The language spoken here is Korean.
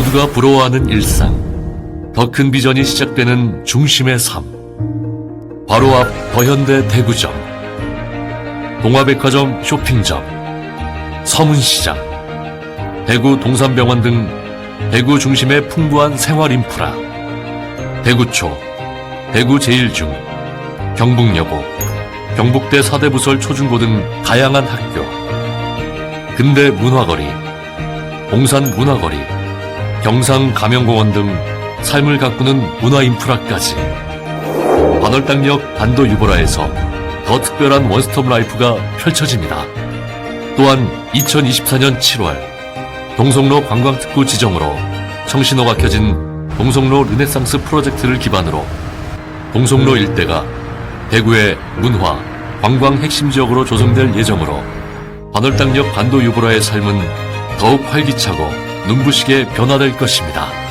모두가 부러워하는 일상. 더 큰 비전이 시작되는 중심의 삶. 바로 앞 더현대 대구점. 동화백화점 쇼핑점. 서문시장. 대구 동산병원 등 대구 중심의 풍부한 생활 인프라. 대구초, 대구 제일중, 경북여고, 경북대 사대부설 초중고 등 다양한 학교. 근대 문화거리, 봉산 문화거리, 경상 가명공원 등 삶을 가꾸는 문화 인프라까지 반월당역 반도 유보라에서 더 특별한 원스톱 라이프가 펼쳐집니다. 또한 2024년 7월 동성로 관광특구 지정으로 청신호가 켜진 동성로 르네상스 프로젝트를 기반으로 동성로 일대가 대구의 문화, 관광 핵심 지역으로 조성될 예정으로 반월당역 반도 유보라의 삶은 더욱 활기차고 눈부시게 변화될 것입니다.